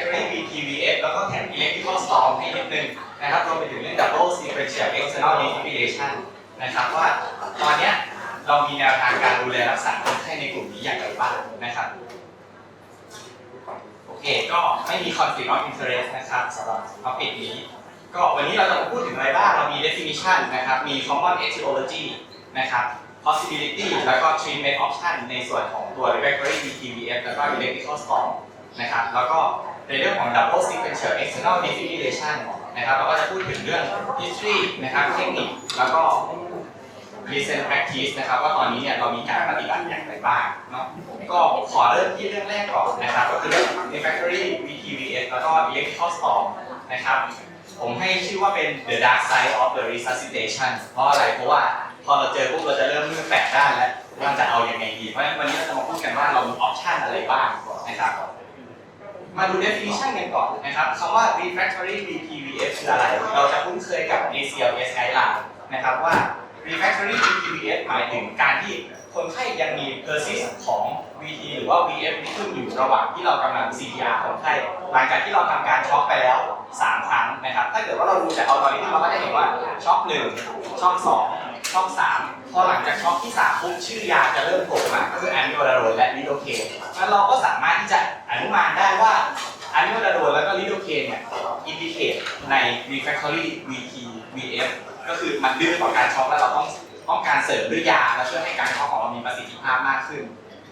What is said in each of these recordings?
คือเรื่อง refractory VTVF แล้วก็แถม electrical storm ให้นิดนึงนะครับรวมไปถึงเรื่อง double sequential external defibrillation นะครับว่าตอนเนี้ยเรามีแนวทางการดูแลรักษาคนไข้ในกลุ่มนี้อย่างไรบ้างนะครับโอเคก็ไม่มี conflict of interest นะครับสำหรับ topic นี้ ก็วันนี้เราจะมาพูดถึงอะไรบ้าง เรามี definition นะครับ มี common etiology นะครับ possibility แล้วก็ treatment option ในส่วนของตัว refractory VTVF แล้วก็ electrical storm นะครับ แล้วก็ ในเรื่องของ double sequential external defibrillation นะครับเราก็จะพูดถึงเรื่อง history นะครับเทคนิคแล้วก็ recent practice นะครับว่าตอนนี้เนี่ยเรามีการปฏิบัติอย่างไรบ้างเนาะก็ขอเริ่มที่เรื่องแรกก่อนนะครับก็คือเรื่อง refractory VTVS แล้วก็ electrical storm นะครับผมให้ชื่อว่าเป็น the dark side of the resuscitation เพราะอะไรเพราะว่าพอเราเจอปุ๊บเราจะเริ่มมือแปลกด้านแล้วว่าจะเอายังไงดี เพราะฉะนั้นวันนี้เราจะมาพูดกันว่าเรามี option อะไรบ้างนะครับ มาดู definition กันก่อนนะครับคำว่า refractory VTVS คืออะไร เราจะคุ้นเคยกับ ACLS guideline นะครับว่า refractory VTVS หมายถึงการที่คนไข้ยังมี persist ของ VT หรือว่า VF ที่ขึ้นอยู่ระหว่างที่เรากำลัง CPR คนไข้หลังจากที่เราทำการช็อกไปแล้ว 3 ครั้งนะครับ ถ้าเกิดว่าเราดูจากเอัลกอริทึมเราก็จะเห็นว่าช็อก1ช็อก2ช็อก3 พอหลังจากช็อกที่3ปุ๊บชื่อยาจะเริ่มโผล่มาก็คือแอนิโอดาโรนและลิโดเคนแล้วเราก็สามารถที่จะอนุมานได้ว่าแอนิโอดาโรนแล้วก็ลิโดเคนเนี่ยอินดิเคตใน refractory VT VF ก็คือมันดื้อต่อการช็อกแล้วเราต้องต้องการเสริมด้วยยาและช่วยให้การช็อกของเรามีประสิทธิภาพมากขึ้น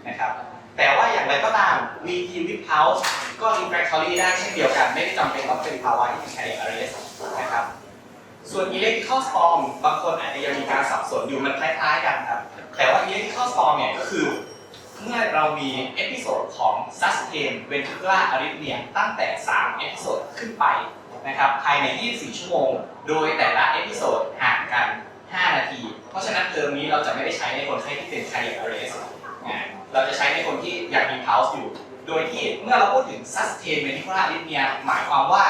นะครับแต่ว่าอย่างไรก็ตาม VT with pulse ก็ refractory ได้เช่นเดียวกันไม่ได้จำเป็นต้องเป็นภาวะที่เป็น cardiac arrest นะครับ ส่วน electrical storm บางคนอาจจะยังมีการสับสนอยู่มันคล้ายๆกันครับ แต่ว่า electrical storm เนี่ยก็คือ เมื่อเรามีเอพิโซดของ sustained ventricular arrhythmia ตั้งแต่ 3 เอพิโซดขึ้นไปนะครับภายใน 24 ชั่วโมง โดยแต่ละเอพิโซดห่างกัน 5 นาที เพราะฉะนั้นเทอมนี้เราจะไม่ได้ใช้ในคนไข้ที่เป็น cardiac arrest เราจะใช้ในคนที่อยากมี pulse อยู่ โดยที่เมื่อเราพูดถึง sustained ventricular arrhythmia หมายความว่า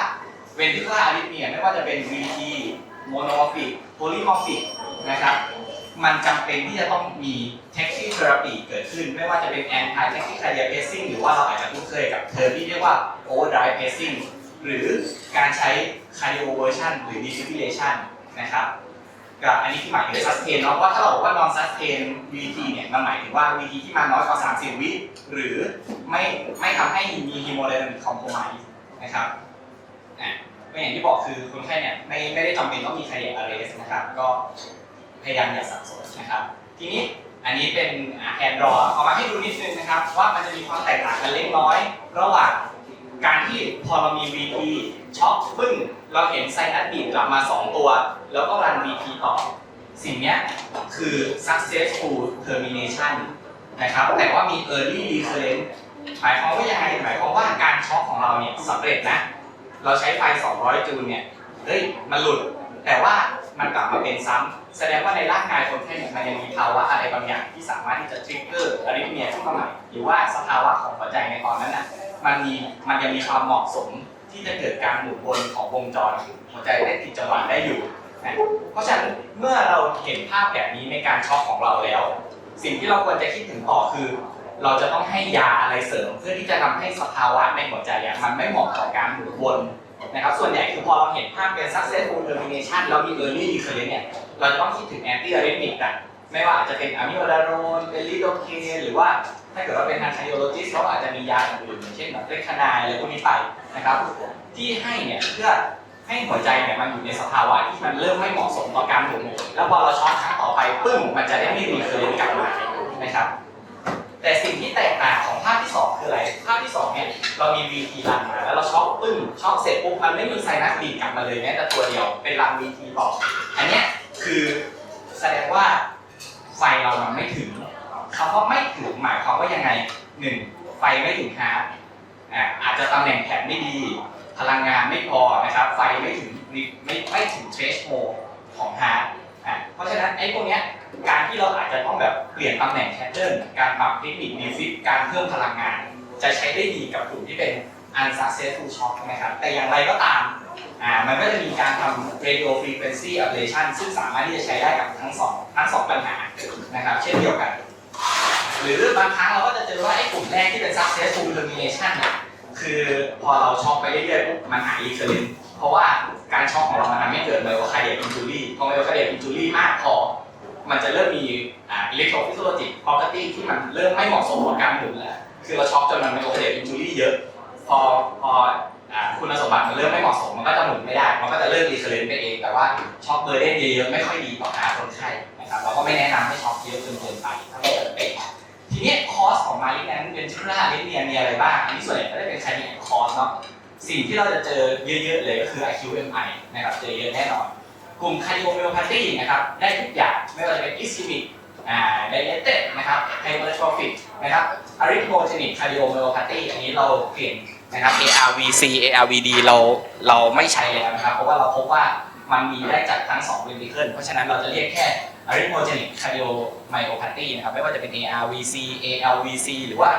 ventricular arrhythmia ไม่ว่าจะเป็น VT monomorphic polymorphic นะครับ มันจำเป็นที่จะต้องมี tachytherapy เกิดขึ้น ไม่ว่าจะเป็น anti tachycardia pacing หรือว่าเราอาจจะคุ้นเคยกับเทอมที่เรียกว่า overdrive pacing หรือการใช้ cardioversion หรือ defibrillation นะครับกับอันนี้ที่หมายถึง sustain เนาะเพราะว่าถ้าเราบอกว่า non sustain VT เนี่ยมันหมายถึงว่า VT ที่มาน้อยกว่า 30 วิหรือไม่ไม่ทำให้มี hemodynamic compromise นะครับอะ ก็อย่างที่บอกคือคนไข้เนี่ยไม่ไม่ได้จำเป็นต้องมี cardiac arrest นะครับ ก็พยายามอย่าสับสนนะครับ ทีนี้อันนี้เป็นแอนดรอเอามาให้ดูนิดนึงนะครับ ว่ามันจะมีความแตกต่างกันเล็กน้อย ระหว่างการที่พอเรามี VT ช็อคปึ้งเราเห็นไซนัสบีดกลับมา 2 ตัว แล้วก็รัน VT ต่อ สิ่งนี้คือ successful termination นะครับ แต่ว่ามี early recurrence หมายความว่ายังไงหมายความว่าการช็อคของเราเนี่ยสำเร็จนะ เราใช้ไฟ 200 จูลเนี่ย เฮ้ย มันหลุด แต่ว่ามันกลับมาเป็นซ้ำแสดงว่าในร่างกายคนไข้เนี่ยมันยังมีภาวะอะไรบางอย่างที่สามารถที่จะทริกเกอร์อาริทเมียขึ้นมาใหม่หรือว่าสภาวะของหัวใจในตอนนั้นน่ะ มันมี มันยังมีความเหมาะสมที่จะเกิดการหมุนวนของวงจรหัวใจได้ติดจังหวะได้อยู่นะเพราะฉะนั้นเมื่อเราเห็นภาพแบบนี้ในการช็อกของเราแล้ว สิ่งที่เราควรจะคิดถึงต่อคือ เราจะต้องให้ยาอะไรเสริม เพื่อที่จะทำให้สภาวะในหัวใจอะมันไม่เหมาะต่อการหมุนวนนะครับ ส่วนใหญ่คือพอเราเห็นภาพเป็น successful termination แล้วมี early recurrence เนี่ย เราจะต้องคิดถึง anti arrhythmic กันไม่ว่าอาจจะเป็นอะมิโอดารนเป็นลิโดเคนหรือว่าถ้าเกิดว่าเป็นทาง cardiologist เขาอาจจะมียาอื่นๆอย่างเช่นแบบเลคานายอะไรพวกนี้ไปนะครับ ที่ให้เนี่ยเพื่อให้หัวใจเนี่ยมันอยู่ในสภาวะที่มันเริ่มไม่เหมาะสมต่อการหมุนแล้วพอเราช็อตครั้งต่อไปปึ้งมันจะได้ไม่รีเคอร์กลับมานะครับ แต่สิ่งที่แตกต่างของภาพที่ 2 คืออะไร ภาพที่2เนี่ยเรามี VT รันมาแล้วเราช็อคปึ้งช็อคเสร็จปุ๊บมันไม่มีไซนัสบีดกลับมาเลยแม้แต่ตัวเดียวเป็นรัน VT ต่ออันเนี้ยคือแสดงว่าไฟเรามันไม่ถึงคำว่าไม่ถึงหมายความว่ายังไงหนึ่งไฟไม่ถึงฮาร์ดอ่าอาจจะตำแหน่งแผนไม่ดี พลังงานไม่พอนะครับ ไฟไม่ถึงไม่ไม่ถึงเทรชโมของฮาร์ดอะเพราะฉะนั้นไอ้พวกเนี้ย การที่เราอาจจะต้องแบบเปลี่ยนตำแหน่งแพทเทิร์นการปรับเทคนิคดีฟิตการเพิ่มพลังงาน จะใช้ได้ดีกับกลุ่มที่เป็น unsuccessful shock นะครับ แต่อย่างไรก็ตามอ่ามันก็จะมีการทำ radio frequency ablation ซึ่งสามารถที่จะใช้ได้กับทั้งสองทั้งสองปัญหานะครับ เช่นเดียวกัน หรือบางครั้งเราก็จะเจอว่าไอ้กลุ่มแรกที่เป็น successful termination เนี่ยคือพอเราช็อกไปเรื่อยๆปุ๊บมันหายรีเคอร์เรนเพราะว่าการช็อกของเรามันทำให้เกิดไมโอคาเดียอินจูรี่พอไมโอคาเดียอินจูรี่มากพอ มันจะเริ่มมีอ่าอิเล็กโทรฟิสิโลจิก property ที่มันเริ่มไม่เหมาะสมกับการหมุนแล้ว คือเราช็อกจนมันไมโอเดียอินจูรี่เยอะ พอพออ่าคุณสมบัติมันเริ่มไม่เหมาะสมมันก็จะหมุนไม่ได้ มันก็จะเริ่มรีเคอร์เรนไปเอง แต่ว่าช็อกเบอร์เดนเยอะๆไม่ค่อยดีต่อการคนไข้นะครับเราก็ไม่แนะนำให้ช็อกเยอะจนเกินไปถ้าไม่จำเป็นทีนี้คอสของมาลิแนนเป็นชุราลิเนียมีอะไรบ้าง อันนี้ส่วนใหญ่ก็จะเป็นคาร์ดิแอคอสเนาะสิ่งที่เราจะเจอเยอะๆเลยก็คือ IQMI นะครับเจอเยอะแน่นอน กลุ่มคาร์ดิโอ m ม o พาธีนะครับได้ทุกอย่างไม่ว่าจะเป็นอิส c มิกไดเลเต็ดนะครับไฮเปอร์โทรฟิกนะครับอาริทโมเจนิกคาร์ดิโอ m ม o พาธีอันนี้เราเปลี่ยนนะครับ ARVC ARVD เราเราไม่ใช้แล้วนะครับ เพราะว่าเราพบว่ามันมีได้จากทั้ง2 v e n t i c l e เพราะฉะนั้นเราจะเรียกแค่ arrhythmogenic cardiomyopathy นะครับไม่ว่าจะเป็น ARVC ALVC หรือว่า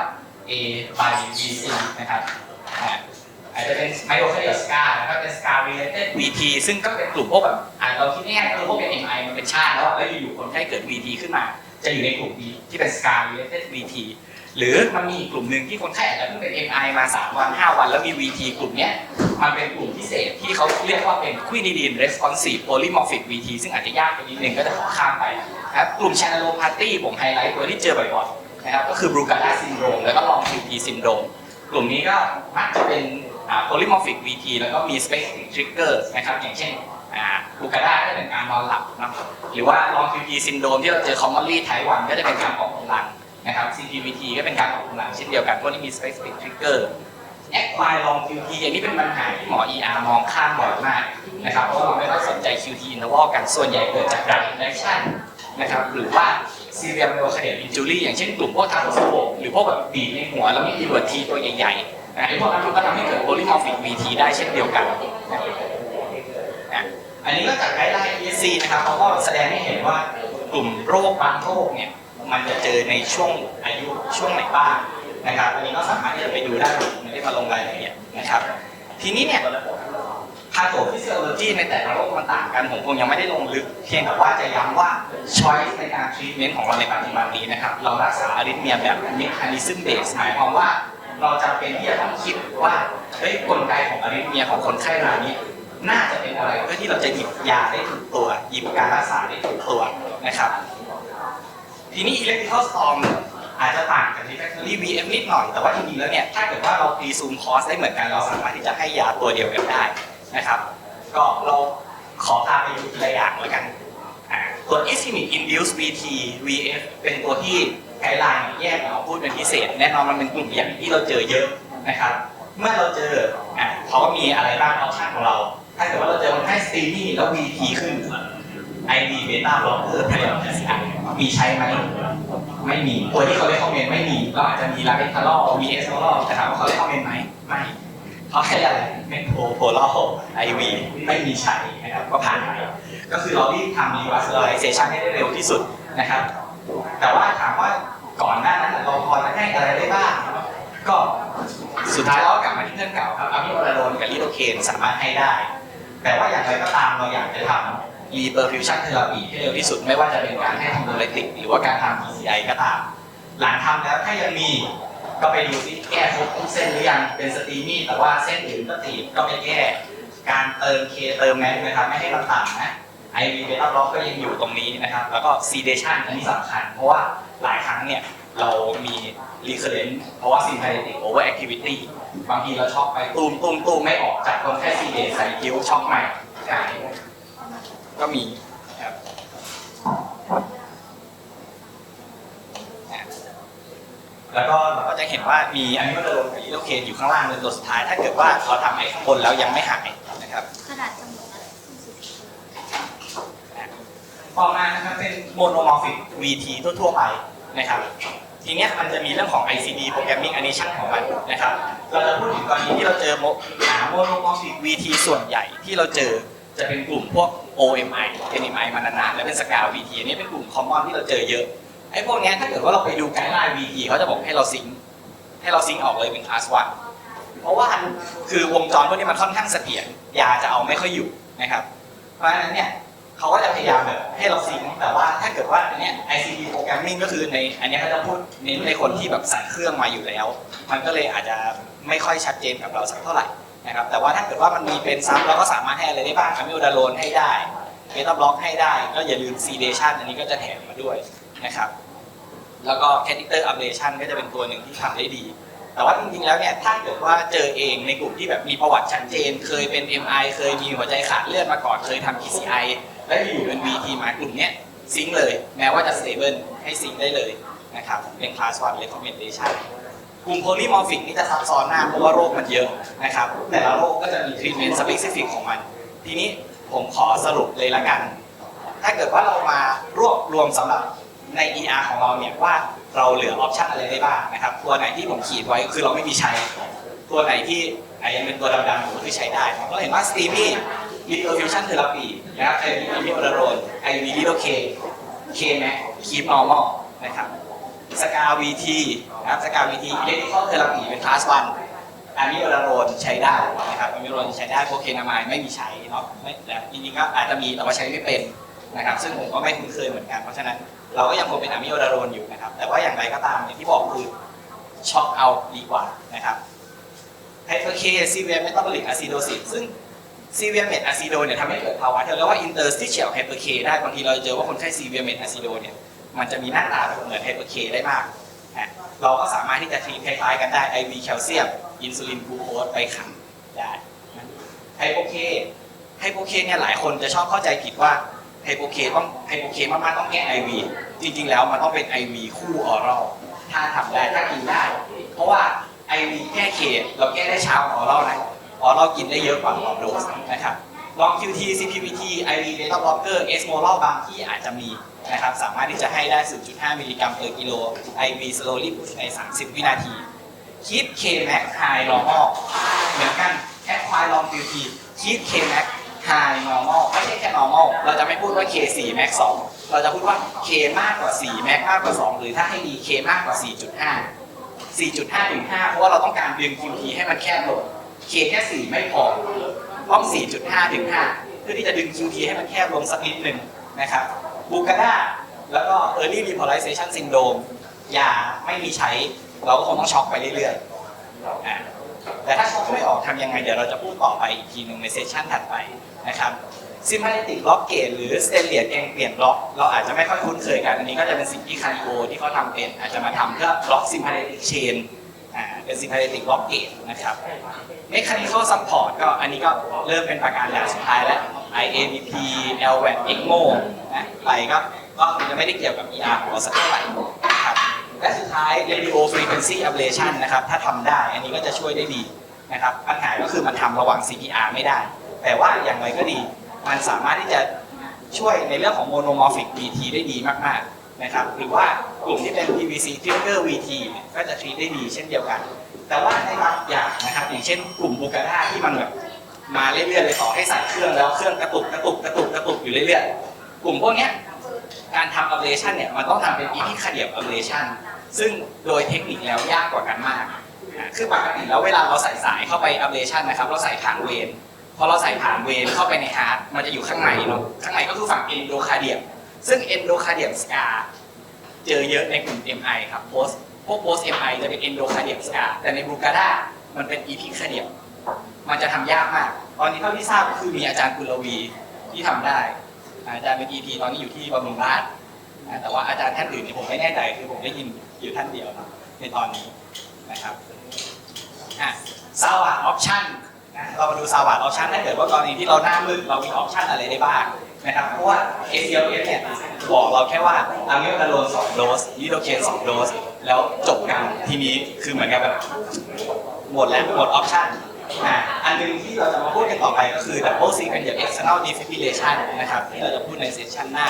A by VC นะครับ อาจจะเป็น myocardial scar นะครับเป็น scar related VT ซึ่งก็เป็นกลุ่มพวกแบบอ่าเราคิดง่ายๆก็คือพวกเป็น MI มันเป็นชาติแล้วแล้วอยู่ๆคนไข้เกิด VT ขึ้นมา จะอยู่ในกลุ่มนี้ที่เป็น scar related VT หรือมันมีอีกกลุ่มหนึ่งที่คนไข้อาจจะเพิ่งเป็น MI มา 3 วัน 5 วัน แล้วมี VT กลุ่มนี้มันเป็นกลุ่มพิเศษที่เขาเรียกว่าเป็น quinidine responsive polymorphic VT ซึ่งอาจจะยากไปนิดนึงก็จะขอข้ามไปนะครับกลุ่ม channelopathy ผมไฮไลท์ตัวที่เจอบ่อยๆนะครับก็คือ Brugada syndrome แล้วก็ long QT syndrome กลุ่มนี้ก็มักจะเป็น polymorphic VT แล้วก็มี specific trigger นะครับอย่างเช่นอ่า Brugada ก็เป็นการนอนหลับนะหรือว่า long QT syndrome ที่เราเจอ commonly type 1ก็จะเป็นการออกกำลังนะครับ CPVT ก็เป็นการออกกำลังเช่นเดียวกันพวกนี้มี specific trigger แอคไ r ลอง QT อันนี้เป็นปัญหาที่หมอ ER มองข้ามบ่อยมากนะครับเพราะเราไม่ค่อยสนใจ QT interval กันส่วนใหญ่เกิดจาก drug interaction นะครับหรือว่า serial myocardial injury อย่างเช่นกลุ่มพวกทางโซหรือพวกแบบบีบในหัวแล้วมีอีเวอร์ทีตัวใหญ่ๆ นะไอ้พวกนั้นมันก็ทำให้เกิด polymorphic VT ได้เช่นเดียวกันนะอันนี้ก็จากไกด์ไลน์ ESC นะครับเขาก็แสดงให้เห็นว่ากลุ่มโรคบางโรคเนี่ยมันจะเจอในช่วงอายุช่วงไหนบ้างนะครับอันนี้ก็สามารถที่จะไปดูได้ไม่ได้มาลงรายละเอียดนะครับ ทีนี้เนี่ยพาโตฟิสิโอโลจีในแต่ละโรคมันต่างกันผมคงยังไม่ได้ลงลึก เพียงแต่ว่าจะย้ำว่าช้อยส์ในการทรีทเมนต์ของเราในปัจจุบันนี้นะครับ เรารักษาอาริทเมียแบบเมคานิซึมเบสหมายความว่า เราจะเป็นที่จะต้องคิดว่าเฮ้ยกลไกของอาริทเมียของคนไข้รายนี้ น่าจะเป็นอะไรเพื่อที่เราจะหยิบยาได้ถูกตัว หยิบการรักษาได้ถูกตัวนะครับ ทีนี้ electrical storm อาจจะต่างจาก refractory VF นิดหน่อย แต่ว่าจริงๆแล้วเนี่ย ถ้าเกิดว่าเรา presume cause ได้เหมือนกัน เราสามารถที่จะให้ยาตัวเดียวกันได้นะครับ ก็เราขอพาไปดูทีละอย่างแล้วกันอ่าตัว ischemic induced VT VF เป็นตัวที่ ไกด์ไลน์แยกมาพูดเป็นพิเศษ แน่นอนมันเป็นกลุ่มอย่างที่เราเจอเยอะนะครับ เมื่อเราเจออะเขาก็มีอะไรบ้างออปชั่นของเรา ถ้าเกิดว่าเราเจอคนไข้สตีนี่แล้ว VT ขึ้น ID beta blocker พยายามจะมีใช้ไหมไม่มี ตัวที่เขาเรียกคอมเมนต์ไม่มีเราอาจจะมีลาเบนทาร์ล VS ทาร์ลแต่ถามว่าเขาเรียกคอมเมนต์ไหมไม่เขาแค่อะไรเมนโทโพลาไอวีไม่มีใช้นะครับก็ผ่านไปก็คือเรารีบทำ revascularization ให้ได้เร็วที่สุดนะครับ แต่ว่าถามว่า ก่อนหน้านั้นเราพอจะให้อะไรได้บ้าง ก็สุดท้ายเราก็กลับมาที่เพื่อนเก่าครับอะมิโอลาโดนกับลิโดเคนสามารถให้ได้ แต่ว่าอย่างไรก็ตามเราอยากจะทำ reperfusion therapy ให้เร็วที่สุดไม่ว่าจะเป็นการให้ทำโดเลติกหรือว่าการทำ PCI ก็ตาม หลังทำแล้วถ้ายังมีก็ไปดูซิแก้ครบทุกเส้นหรือยังเป็นสตรีมี่แต่ว่าเส้นอื่นก็ตีบก็ไปแก้ การเติมเคเติมแม็กนะครับไม่ให้มันต่ำนะ IV เบต้าบล็อกก็ยังอยู่ตรงนี้นะครับ แล้วก็ sedation อันนี้สำคัญ เพราะว่าหลายครั้งเนี่ยเรามี recurrent เพราะว่า sympathetic overactivity บางทีเราช็อกไปตูมตูมตูมไม่ออกจากคนแค่ sedate ใส่คิ้วช็อกใหม่ใช่ก็มีนะครับแล้วก็เราก็จะเห็นว่ามีอันนี้ก็จะลงกับอีโลเคนอยู่ข้างล่างเป็นตัวสุดท้าย ถ้าเกิดว่าเราทำไอ้ข้างบนแล้วยังไม่หายนะครับ กระดาษจำนวนนะ ต่อมานะครับเป็นโมโนมอร์ฟิก VT ทั่วๆไปนะครับทีนี้มันจะมีเรื่องของ ICD Programming Addition ของมันนะครับ เราจะพูดถึงกรณีที่เราเจอโมโนมอร์ฟิก VT ส่วนใหญ่ที่เราเจอจะเป็นกลุ่มพวก OMI NMI มานานๆและเป็นสกา VT อันนี้เป็นกลุ่มคอมมอนที่เราเจอเยอะไอ้พวกนี้ถ้าเกิดว่าเราไปดูไกด์ไลน์ VT เขาจะบอกให้เราซิงค์ให้เราซิงค์ออกเลยเป็นคลาส1เพราะว่าคือวงจรพวกนี้มันค่อนข้างเสถียรยาจะเอาไม่ค่อยอยู่นะครับ เพราะฉะนั้นเนี่ย เขาก็จะพยายามแบบให้เราซิงค์แต่ว่าถ้าเกิดว่าอันเนี้ย ICD programming ก็คือในอันเนี้ยเขาจะพูดเน้นในคนที่แบบใส่เครื่องมาอยู่แล้ว มันก็เลยอาจจะไม่ค่อยชัดเจนกับเราสักเท่าไหร่นะครับแต่ว่าถ้าเกิดว่ามันมีเป็นซับเราก็สามารถให้อะไรได้บ้างอะมิโอดาโลนให้ได้เบต้าบล็อกให้ได้ ก็อย่าลืม sedation อันนี้ก็จะแถมมาด้วยนะครับแล้วก็ catheter ablation ก็จะเป็นตัวหนึ่งที่ทำได้ดี แต่ว่าจริงๆแล้วเนี่ยถ้าเกิดว่าเจอเองในกลุ่มที่แบบมีประวัติชัดเจน เคยเป็น MI เคยมีหัวใจขาดเลือดมาก่อนเคยทำ PCI และอยู่เป็น VT มากลุ่มเนี้ยซิงค์เลย แม้ว่าจะ stable ให้ซิงค์ได้เลยนะครับเป็น class 1 recommendation กลุ่ม polymorphic นี่จะซับซ้อนมากเพราะว่าโรคมันเยอะนะครับแต่ละโรคก็จะมี treatment specific ของมัน ทีนี้ผมขอสรุปเลยละกัน ถ้าเกิดว่าเรามารวบรวมสำหรับใน ER ของเราเนี่ยว่า เราเหลือออปชันอะไรได้บ้างนะครับ ตัวไหนที่ผมขีดไว้คือเราไม่มีใช้ ตัวไหนที่อะยังเป็นตัวดำๆอยู่ก็คือใช้ได้เราเห็นว่าสตรีมี่ลิโ f ฟิวชั่นเทอราปีนะครับไอวีมิโอดาโรนไอวีลิโดเคเคแม็กคีปนอร์มอลนะครับสกาวีทีนะครับสกาวีทีอิเล็กทริคอลเทอราปีเป็นคลาสวันอะมิโอดาโรนใช้ได้นะครับอะมิโอดาโรนใช้ได้พวกเคนามายไม่มีใช้เนาะไม่แต่จริงๆก็อาจจะมีแต่ว่าใช้ไม่เป็น นะครับ ซึ่งผมก็ไม่คุ้นเคยเหมือนกัน เพราะฉะนั้นเราก็ยังคงเป็นอะมิโอดาโรนอยู่นะครับ แต่ว่าอย่างไรก็ตามอย่างที่บอกคือช็อกเอาดีกว่านะครับไฮเปอร์เคซีเวียเมตาบอลิกอะซิโดซิสซึ่งซีเวียเมตอะซิโดเนี่ยทำให้เกิดภาวะที่เรียกว่าอินเตอร์สติเชียลไฮเปอร์เคได้บางทีเราจะเจอว่าคนไข้ซีเวียเมตอะซิโดเนี่ยมันจะมีหน้าตาแบบเหมือนไฮเปอร์เคได้มากอะเราก็สามารถที่จะทีคล้ายๆกันได้ IV แคลเซียมอินซูลินกลูโคสไปขังได้ไฮโปเคไฮโปเคเนี่ยหลายคนจะชอบเข้าใจผิดว่า ไฮโปเคต้องไฮโปเคมากๆต้องแก้ IV จริง ๆ แล้วมันต้องเป็น IV คู่ออรัลถ้าทำได้ถ้ากินได้ เพราะว่าไอวีแก้เคเราแก้ได้ช้าออรัลนะออรัลกินได้เยอะกว่าออโดสนะครับลอง QT CPVT IV beta blocker S moral บางที่อาจจะมีนะครับสามารถที่จะให้ได้ 0.5 มิลลิกรัม per กิโล IV slowly push ใน 30 วินาที Keep K max high normal เหมือนกันแค่ควายลอง QT Keep K max high normal ไม่ใช่แค่ normal เราจะไม่พูดว่า K 4 max 2 เราจะพูดว่า K มากกว่า 4 max มากกว่า 2 หรือถ้าให้ดี K มากกว่า 4.5 4.5ถึง5เพราะว่าเราต้องการดึง QT ให้มันแคบลง K แค่ 4 ไม่พอ ต้อง 4.5ถึง5เพื่อที่จะดึง QT ให้มันแคบลงสักนิดหนึ่งนะครับบูกาดาแล้วก็ Early Repolarization Syndrome ยาไม่มีใช้ เราก็คงต้องช็อกไปเรื่อยๆแต่ถ้าช็อกไม่ออกทำยังไง เดี๋ยวเราจะพูดต่อไปอีกทีหนึ่งในเซสชันถัดไป นะครับซิมพาติกล็อกเกตหรือสเตนเลียแกงเปลี่ยนล็อก เราอาจจะไม่ค่อยคุ้นเคยกัน อันนี้ก็จะเป็นสิ่งที่คาริโอที่เขาทำเป็น อาจจะมาทำเพื่อล็อกซิมพาติกเชนเป็นซิมพาติกล็อกเกตนะครับเมคานิคอลซัพพอร์ตก็อันนี้ก็เริ่มเป็นประการอย่างสุดท้ายแล้ว IABP LVAD ECMO นะไปก็ก็จะไม่ได้เกี่ยวกับ ER ของเราสักเท่าไหร่นะครับและสุดท้าย Radio Frequency Ablation นะครับถ้าทำได้อันนี้ก็จะช่วยได้ดีนะครับปัญหาก็คือมันทำระหว่าง CPR ไม่ได้ แต่ว่าอย่างไรก็ดี มันสามารถที่จะช่วยในเรื่องของ monomorphic VT ได้ดีมากๆนะครับ หรือว่ากลุ่มที่เป็น PVC trigger VT ก็จะ treat ได้ดีเช่นเดียวกัน แต่ว่าในบางอย่างนะครับ อย่างเช่นกลุ่มบูกาด้าที่มันแบบมาเรื่อยๆเลยต่อให้ใส่เครื่องแล้วเครื่องกระตุกกระตุกกระตุกกระตุกอยู่เรื่อยๆ กลุ่มพวกนี้การทำ ablation เนี่ยมันต้องทำเป็น EP ขยับ ablation ซึ่งโดยเทคนิคแล้วยากกว่ากันมาก คือปกติแล้วเวลาเราใส่สายเข้าไป ablation นะครับ เราใส่ผ่านเวน พอเราใส่ผ่านเวนเข้าไปในฮาร์ดมันจะอยู่ข้างในเนาะข้างในก็คือฝั่ง endocardium ซึ่ง endocardium scar เจอเยอะในกลุ่ม MI ครับ post พวก post MI จะเป็น endocardium scar แต่ในบูกาด้ามันเป็น EP ขยับมันจะทำยากมาก ตอนนี้เท่าที่ทราบก็คือมีอาจารย์กุลวีที่ทำได้ อาจารย์เป็น EP ตอนนี้อยู่ที่บำรุงราษฎร์แต่ว่าอาจารย์ท่านอื่นเนี่ยผมไม่แน่ใจคือผมได้ยินอยู่ท่านเดียวในตอนนี้นะครับอะซาวาออปชั่น เรามาดูซาวาออปชันถ้าเกิดว่ากรณีที่เราหน้ามืดเรามีออปชันอะไรได้บ้างนะครับเพราะว่า ACLS เนี่ยบอกเราแค่ว่าอะมิโอดาโลน2โดสลิโดเคน2โดส แล้วจบกันทีนี้คือเหมือนกับแบบหมดแล้วหมดออปชันอ่อันหนึงที่เราจะมาพูดกันต่อไปก็คือ double sequence external defibrillation นะครับที่เราจะพูดในเซสชันหน้า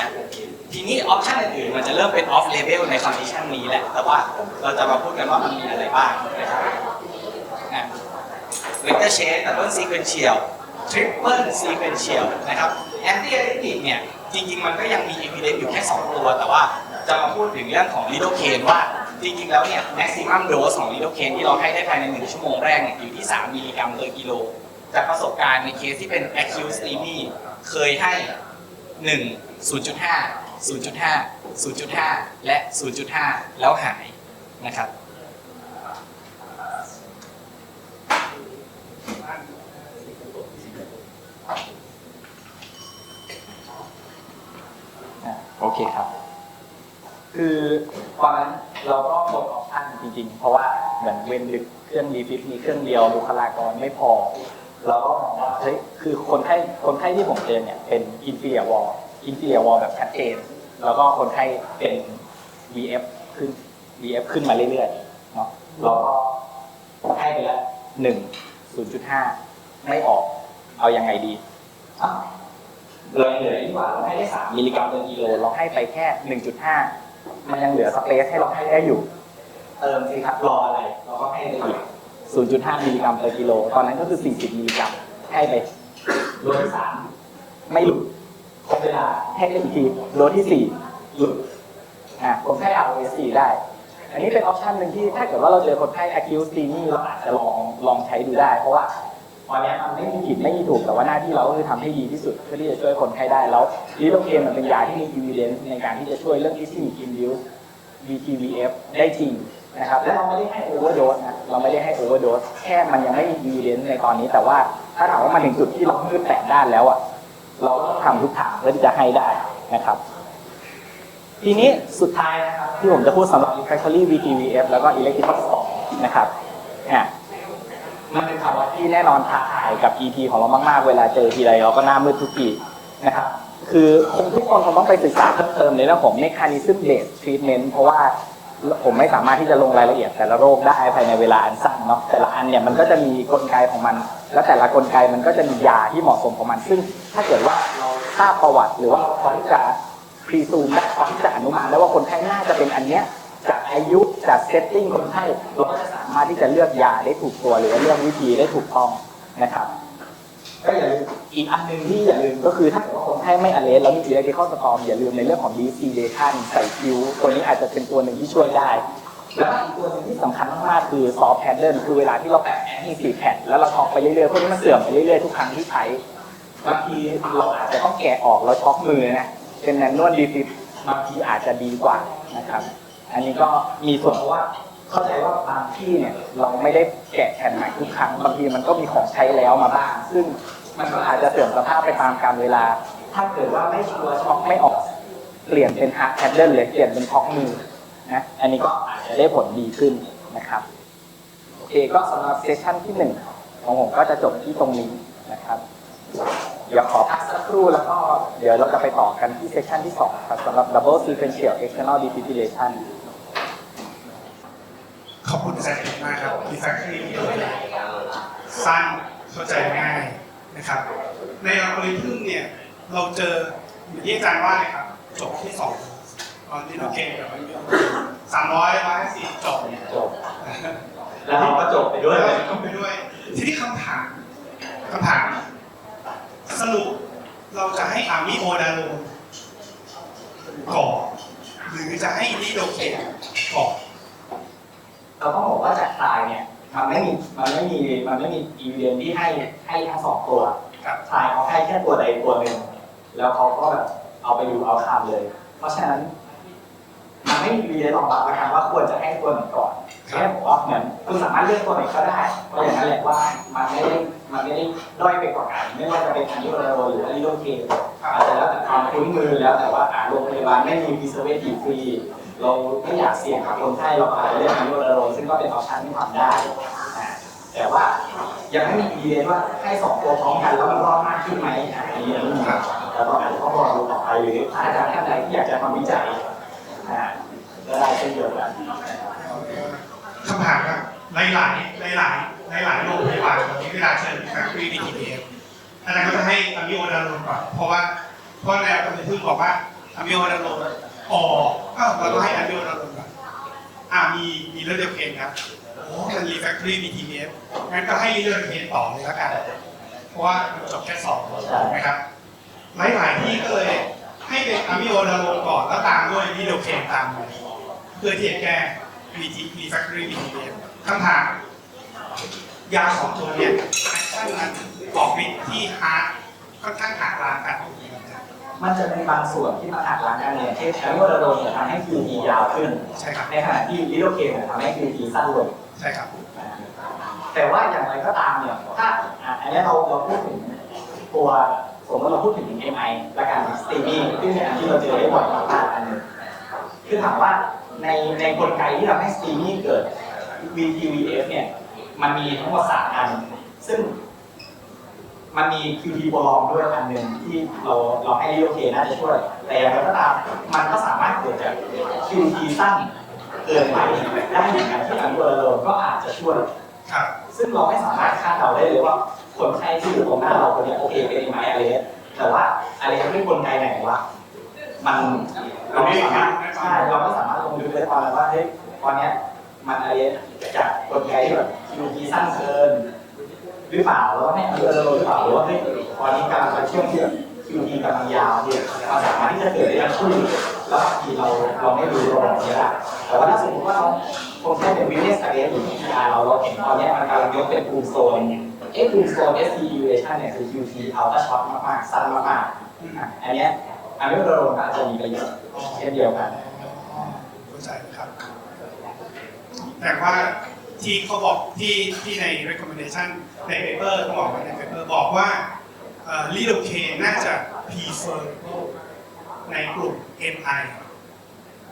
ทีนี้ออปชันอื่นๆมันจะเริ่มเป็น off label ใน condition นี้แหละ แต่ว่าเราจะมาพูดกันว่ามันมีอะไรบ้างนะครับ vector chain double sequential triple sequential นะครับ anti arrhythmic เนี่ยจริงๆ มันก็ยังมี evidence อยู่แค่ 2 ตัว แต่ว่าจะมาพูดถึงเรื่องของ lidocaine ว่าจริงๆ แล้วเนี่ย maximum dose ของ lidocaine ที่เราให้ได้ภายใน 1 ชั่วโมงแรกเนี่ยอยู่ที่ 3 มิลลิกรัม per กิโล จากประสบการณ์ในเคสที่เป็น acute STEMI เคยให้0.5 0.5 0.5 และ 0.5 แล้วหายนะครับ อะโอ เคครับ คือตอนนั้นเราก็หมดออปชั่นจริง ๆ เพราะว่าเหมือนเวนดึกเครื่องดีฟิตมีเครื่องเดียวบุคลากรไม่พอ เราก็มองว่าเฮ้ยคือคนไข้คนไข้ที่ผมเจอเนี่ยเป็นอินฟิเ r วอลอินฟิเ r วอลแบบชัดเจน แล้วก็คนไข้เป็น VF ขึ้น VF ขึ้นมาเรื่อยๆเนาะเราก็ให้ไปละหนึ่งศูนย์จุดห้าไม่ออก เอายังไงดีอ้าว เรายังเหลือดีกว่าเราให้ได้สามมิลลิกรัมต่อกิโลเราให้ไปแค่หนึ่งจุดห้ามันยังเหลือสเปซให้เราให้ได้อยู่ เติมสิครับรออะไรเราก็ให้ได้อีก0.5มิลลิกรัมต่อกิโล ตอนนั้นก็คือ40มิลลิกรัมให้ไปโลที่สามไม่หลุดครบเวลาให้ได้อีกทีโลที่สี่หลุดอะคนไข้ ROS ได้ อันนี้เป็นออปชันหนึ่งที่ถ้าเกิดว่าเราเจอคนไข้ acute s t e m y เราอาจจะลองลองใช้ดูได้ เพราะว่า ตอนนี้มันไม่มีผิดไม่มีถูกแต่ว่าหน้าที่เราก็คือทำให้ดีที่สุดเพื่อที่จะช่วยคนไข้ได้แล้วลิโดเคนมันเป็นยาที่มี evidence ในการที่จะช่วยเรื่อง ischemic induced VTVF ได้จริงนะครับและเราไม่ได้ให้ overdose นะเราไม่ได้ให้ overdose แค่มันยังไม่มี evidence ในตอนนี้ แต่ว่าถ้าถามว่ามันถึงจุดที่เรามืดแปดด้านแล้วอะเราก็ต้องทำทุกทางเพื่อที่จะให้ได้นะครับ ทีนี้สุดท้ายนะครับที่ผมจะพูดสำหรับ refractory VTVF แล้วก็ electrical storm นะครับอะ มันเป็นภาวะที่แน่นอนท้าทายกับ EP ของเรามากๆ เวลาเจอทีไรเราก็หน้ามืดทุกทีนะครับ คือคงทุกคนคงต้องไปศึกษาเพิ่มเติมในเรื่องของ mechanism based treatment เพราะว่าผมไม่สามารถที่จะลงรายละเอียดแต่ละโรคได้ภายในเวลาอันสั้นเนาะแต่ละอันเนี่ยมันก็จะมีกลไกของมัน และแต่ละกลไกมันก็จะมียาที่เหมาะสมของมัน ซึ่งถ้าเกิดว่าเราทราบประวัติหรือว่าเราพร้อมจะพรีซูมได้พร้อมจะอนุมานได้ว่าคนไข้น่าจะเป็นอันเนี้ย จากอายุจากเซตติ้งคนไข้เราก็จะสามารถที่จะเลือกยาได้ถูกตัวหรือว่าเลือกวิธีได้ถูกต้องนะครับก็อย่าลืมอีกอันหนึ่งที่อย่าลืมก็คือถ้าคนไข้ไม่อเลสแล้วมีอิเล็กทริคอลสตอมอย่าลืมในเรื่องของ decedation ใส่คิ้วตัวนี้อาจจะเป็นตัวหนึ่งที่ช่วยได้ แล้วอีกตัวหนึ่งที่สำคัญมากๆคือ soft paddle คือเวลาที่เราแปะแอนตี้สีแผ่นแล้วเราช็อกไปเรื่อยๆพวกนี้มันเสื่อมไปเรื่อยๆทุกครั้งที่ใช้บางทีเราอาจจะต้องแกะออกแล้วช็อกมือนะเป็นแนนนวดดีฟิบางทีอาจจะดีกว่านะครับ อันนี้ก็มีส่วนเพราะว่าเข้าใจว่าบางที่เนี่ยเราไม่ได้แกะแผ่นใหม่ทุกครั้งบางทีมันก็มีของใช้แล้วมาบ้าง ซึ่งมันก็อาจจะเสื่อมสภาพไปตามกาลเวลา ถ้าเกิดว่าไม่ชัวร์ช็อกไม่ออก เปลี่ยนเป็นฮาร์ดแพดเดิลเลยเปลี่ยนเป็นช็อกมือนะอันนี้ก็อาจจะได้ผลดีขึ้นนะครับโอเคก็สำหรับเซสชั่นที่หนึ่งของผมก็จะจบที่ตรงนี้นะครับเดี๋ยวขอพักสักครู่แล้วก็เดี๋ยวเราจะไปต่อกันที่เซสชันที่สองครับสำหรับ double sequential external defibrillation ขอบคุณอาจารย์เอกมากครับ Refactory สั้นเข้าใจง่ายนะครับ ในอัลกอริทึมเนี่ยเราเจอเหมือนที่อาจารย์ว่าเลยครับจบที่สองตอนนี้เราเก่งแบบสามร้อยร้อยสี่จบจบแล้วเราก็จบไปด้วยแล้วก็ไปด้วย ทีนี้คำถามคำถามสรุปเราจะให้อามิโอดาโลก่อหรือจะให้นิโดเคนก่อ เราต้องบอกว่าจากตายเนี่ยมันไม่มีมันไม่มีมันไม่มีอีเวนที่ให้ให้ทั้งสองตัวครับตายเขาให้แค่ตัวใดตัวหนึ่งแล้วเขาก็แบบเอาไปดูเอาคามเลย เพราะฉะนั้นมันไม่มีอีเวนรองรับนะครับว่าควรจะให้ตัวไหนก่อนแค่บอกว่าเหมือนคุณสามารถเลือกตัวไหนก็ได้เพราะอย่างนั้นแหละว่ามันไม่ได้มันไม่ได้ด้อยไปกว่ากันไม่ว่าจะเป็นอันยูโรโรหรืออันยูโรเคอาจจะแล้วแต่ความคุ้นมือแล้วแต่ว่าอ่าโรงพยาบาลไม่มีพิเศษทีฟรี เราไม่อยากเสี่ยงกับคนไข้เราอาจจะเลือกอันยูโรโรซึ่งก็เป็นออปชันที่ทำได้ แต่ว่ายังไม่มีอีเวนว่าให้สองตัวพร้อมกันแล้วมันรอดมากขึ้นไหมอันนี้ยังไม่มีแต่ก็อาจจะต้องรอดูต่อไปหรือถ้าอาจารย์ท่านใดที่อยากจะทำวิจัยอ่าก็ได้เช่นเดียวกันคำถามครับหลายหลายหลายหลายหลายหลายๆโรงพยาบาลตอนนี้เวลาเชิญแฟคทอรี่ดีทีเออาจารย์ก็จะให้อะมิโอดาโลนก่อนเพราะว่าเพราะแนวการพึ่งบอกว่าอะมิโอดาโลน อ๋ออ้าวเราต้องให้อะมิโอดาลนก่อนอ่ามีมีเลือดเดียวเคนครับโอ้มันรีแฟคทอรี่ดีทีเอฟงั้นก็ให้เลือดเคนต่อเลยล้วกัน เพราะว่ามันจบแค่สองนะครับหลายหลายที่ก็เลยให้เป็นอะมิโอดาลนก่อนแล้วตามด้วยนิโดเคนตามไปเพื่อที่จะแก้ VT refractory VTM คำถามยาสองตัวเนี่ยแอคชั่นมันออกฤทธิ์ที่ฮาร์ดค่อนข้างหาลางกัน มันจะมีบางส่วนที่มาหักล้างกันเนี่ยเช่นแอมโมดาโดนเนี่ยทำให้ QT ยาวขึ้น ใช่ครับ ในขณะที่ลิโดเคนเนี่ยทำให้ QT สั้นลง ใช่ครับ แต่ว่าอย่างไรก็ตามเนี่ย ถ้าอะอันนี้เราเราพูดถึงตัวสมมติเราพูดถึง MI และการสตรีมมิ่งซึ่งเป็นอันที่เราเจอได้บ่อยมากๆอันหนึงคือถามว่าในในกลไกที่ทำให้สตรีมมิ่งเกิด VTVF เนี่ย มันมีทั้งหมดสามอัน ซึ่ง มันมี QT โปรลองด้วยอันหนึ่งที่เราเราให้โอเคน่าจะช่วย แต่อย่างไรก็ตามมันก็สามารถเกิดจาก QT สั้นเกินไปได้เหมือนกันที่อันเบอร์โลก็อาจจะช่วยครับซึ่งเราไม่สามารถคาดเดาได้เลยว่าคนไข้ที่อยู่ตรงหน้าเราคนนี้โอเคเป็นไหมอะไรแต่ว่าอะไรด้วยกลไกไหนวะมันเราไม่สามารถใช่เราไม่สามารถลงลึกได้ตอนนั้นว่าเฮ้ยตอนเนี้ยมันอะไรจากกลไกที่แบบคิวทีสั้นเกิน หรือเปล่าแล้วให้อันเดอร์โหรือเปล่าหรือว่าเฮ้ตอนนี้กำลังเป็นช่วงที่แบบคิวทีกำลังยาวเนี่ยมันสามารถที่จะเกิดได้ทั้งคู่แล้วบางทีเราเราไม่รู้เราไม่ได้แต่ว่าถ้าสมมติว่าเราคนไข้เป็นวิเนสเรสหรือ PR เราเราเห็นตอนนี้มันกำลังยกเป็นฟูลโซนเอ๊ะฟูลโซน STUation เนี่ยคือ QT เอาถ้าช็อตมากๆสั้นมากๆอันเนี้ยอันนี้เราก็อาจจะมีประโยชน์เช่นเดียวกันเข้าใจนะครับแต่ว่า ที่เขาบอกที่ที่ใน recommendation ใน paper เขาบอกไว้ใน paper บอกว่าลีโดเคนน่าจะ prefer ในกลุ่ม MI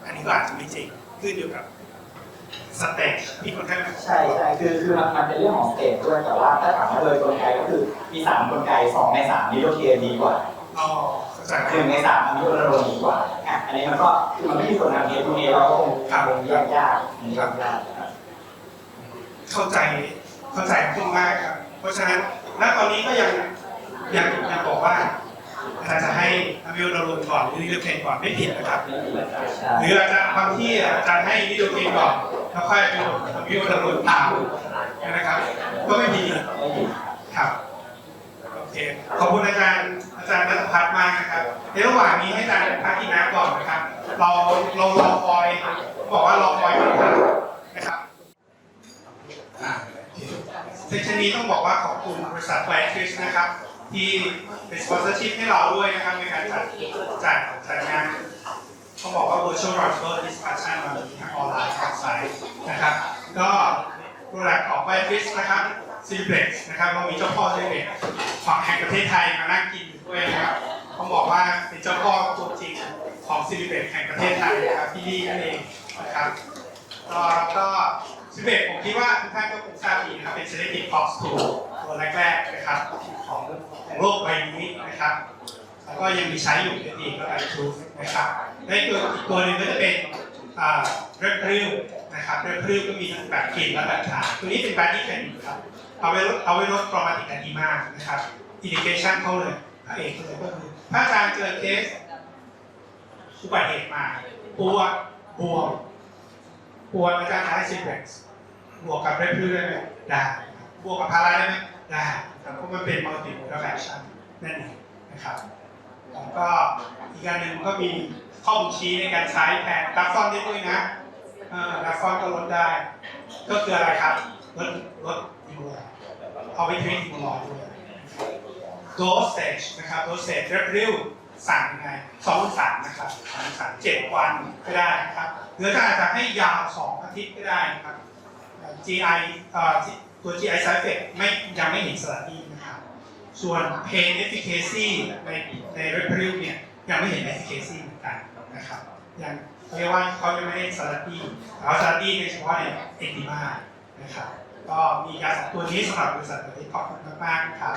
อันนี้ก็อาจจะไม่จริงขึ้นอยู่กับสเตจที่คนไข้มาใช่ใช่คือคือมันมันเป็นเรื่องของสเตจด้วยแต่ว่าถ้าถามว่าโดยกลไกก็คือมีสามกลไกสองในสามนิโรเคดีกว่าอ๋อเข้าใจหนึ่งในสามอันนี้โดนดีกว่าอะอันนี้มันก็คือมันไม่มีส่วนทางเอทูเอเราก็คงคงแยกยากแยกยาก เข้าใจเข้าใจขึ้นมากครับ เพราะฉะนั้นณตอนนี้ก็ยังยังยังบอกว่าอาจารย์จะให้อะมิโดาโลนก่อนหรือลีโดเคนก่อนไม่ผิดนะครับ หรืออาจจะบางที่อาจารย์ให้วิโอเกมก่อนแล้วค่อยไปลงวิดีโอดาวน์โหลดตามนะครับ ก็ไม่ดีครับโอเคขอบคุณอาจารย์อาจารย์นัทพัฒน์มากนะครับในระหว่างนี้ให้อาจารย์พักกินน้ำก่อนนะครับ เราเรารอคอยบอกว่ารอคอยนะครับอ่าโอเค เซสชันนี้ต้องบอกว่าขอบคุณบริษัทไวท์คริสนะครับ ที่เป็นสปอนเซอร์ชิพให้เราด้วยนะครับในการจัดจัดจัดงานเขาบอกว่า virtual roundtable discussion มามีทั้งออนไลน์กับไซต์นะครับ ก็โปรดักต์ของไวฟิสนะครับ c i p l e x นะครับเรามีเจ้าพ่อ c i p l e x ของแห่งประเทศไทยมานั่งกินด้วยนะครับเขาบอกว่าเป็นเจ้าพ่อตัวจริงของ c i p l e x แห่งประเทศไทยนะครับที่นี่นั่นเองนะครับก็ก็ c i p l e x ผมคิดว่าทุกท่านก็คงทราบดีนะครับเป็น selective Fox tool ตัวแรกๆนะครับของของโลกใบนี้นะครับ แล้วก็ยังมีใช้อยู่ในอีกก็ไอทูนะครับและตัวอีกตัวหนึ่งก็จะเป็นเรดพริวนะครับเรดพริวก็มีทั้งแบบกลิ่นและแบบทาตัวนี้เป็นแบรนด์ที่แข็งอยู่ครับเอาไว้ลดเอาไว้ลดโครมาติกอะดีมากนะครับอินดิเคชันเขาเลยพระเอกเลยก็คือถ้าอาจารย์เจอเคสอุบัติเหตุมาปวดบวม ปวดอาจารย์ใช้ซิเพ็กซ์บวกกับเรดพริวได้ไหมได้บวกกับพาราได้ไหมได้ครับเพรามันเป็นมัลติโมดแอคชั่นนั่นเองนะครับแล้วก็อีกอันหนึ่งก็มีข้อมูลชี้ในการใช้แผนดัฟฟอนได้ด้วยนะเอ่อดัฟฟอนก็ลดได้ ก็คืออะไรครับลดลดอิมูลอยเอาไปทรีตอิมูลอยด้วยโดสเซจนะครับโดสเซจเรียบริว สั่งยังไงสองสามนะครับสองสามเจ็ดวันก็ได้นะครับหรือถ้าอาจจะให้ยาวสองอาทิตย์ก็ได้นะครับ GI เอ่อตัว GI side effect ไม่ยังไม่เห็นสลัดดี้นะครับ ส่วน pain efficacy ในใน r e p r i l เนี่ยยังไม่เห็น efficacy เหมือนกันนะครับยังเรียกว่าเขายังไม่ได้สลัดดี้เขาสลัดดี้ในเฉพาะในเอ็นติมานะครับก็มียาสองตัวนี้สำหรับบริษัทที่ขอบคุณมากๆครับ